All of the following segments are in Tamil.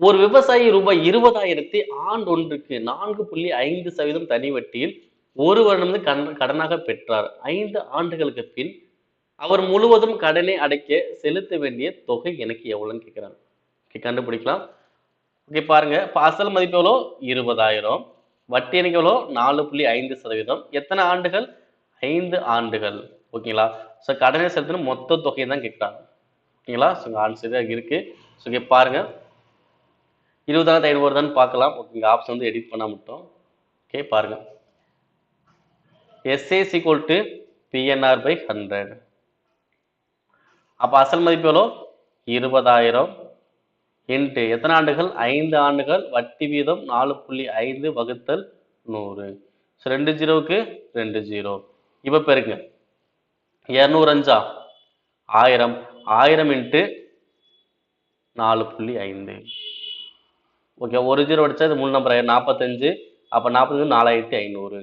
ஒரு விவசாயி ரூபாய் இருபதாயிரத்தி ஆண்டு ஒன்றுக்கு நான்கு புள்ளி ஐந்து சதவீதம் தனி வட்டியில் ஒரு வருடம் கடன் கடனாக பெற்றார். ஐந்து ஆண்டுகளுக்கு பின் அவர் முழுவதும் கடனை அடைக்க செலுத்த வேண்டிய தொகை எனக்கு எவ்வளோன்னு கேட்குறாங்க ஓகே கண்டுபிடிக்கலாம். ஓகே பாருங்க. இப்போ அசல் மதிப்பு எவ்வளோ? இருபதாயிரம். வட்டி எனக்கு எவ்வளோ? நாலு புள்ளி ஐந்து சதவீதம். எத்தனை ஆண்டுகள்? ஐந்து ஆண்டுகள். ஓகேங்களா? ஸோ கடனை செலுத்தணும் மொத்த தொகையை தான் கேட்குறாங்க ஓகேங்களா ஸோ ஆன்சர் இருக்கு. ஸோ இங்கே பாருங்க. இருபதாயிரத்து ஐநூறு வருதான்னு பார்க்கலாம். ஓகே ஆப்ஷன் வந்து எடிட் பண்ண மட்டும். ஓகே பாருங்க. SI equal to PNR by hundred அப்போ அசல் மதிப்பு எவ்வளோ? இருபதாயிரம். இன்ட்டு எத்தனை ஆண்டுகள்? ஐந்து ஆண்டுகள். வட்டி வீதம் நாலு புள்ளி ஐந்து வகுத்தல் நூறு. ஸோ ரெண்டு ஜீரோவுக்கு ரெண்டு ஜீரோ. இப்போ பெருங்க. இரநூறு அஞ்சா ஆயிரம். ஆயிரம் இன்ட்டு நாலு புள்ளி ஐந்து. ஓகே ஒரு ஜீரோ அடித்தா இது மூணு நம்பர் நாற்பத்தஞ்சு அப்போ நாற்பத்தஞ்சு நாலாயிரத்தி ஐநூறு.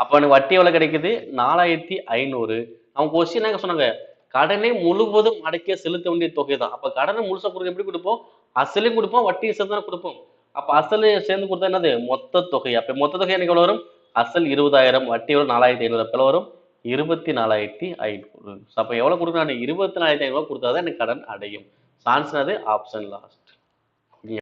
அப்போ எனக்கு வட்டி எவ்வளோ கிடைக்குது? நாலாயிரத்தி ஐநூறு. அவங்க கொஸ்டின் என்ன சொன்னாங்க? கடனை முழுவதும் அடைக்க செலுத்த வேண்டிய தொகை தான். அப்போ கடனை முழுசாக கொடுக்க எப்படி கொடுப்போம்? அசலையும் கொடுப்போம் வட்டியும் சேர்ந்து தானே கொடுப்போம். அப்போ அசல் சேர்ந்து கொடுத்தா என்னது? மொத்த தொகை. அப்போ மொத்த தொகை எனக்கு எவ்வளோ வரும்? அசல் இருபதாயிரம் வட்டி எவ்வளோ நாலாயிரத்தி ஐநூறு. அப்போ எவ்வளோ வரும்? இருபத்தி நாலாயிரத்தி ஐநூறு. அப்போ எவ்வளோ கொடுக்குறாங்க இருபத்தி நாலாயிரத்தி ஐநூறு கொடுத்தா தான் எனக்கு கடன் அடையும். சான்ஸ் அது ஆப்ஷன் லாஸ்ட்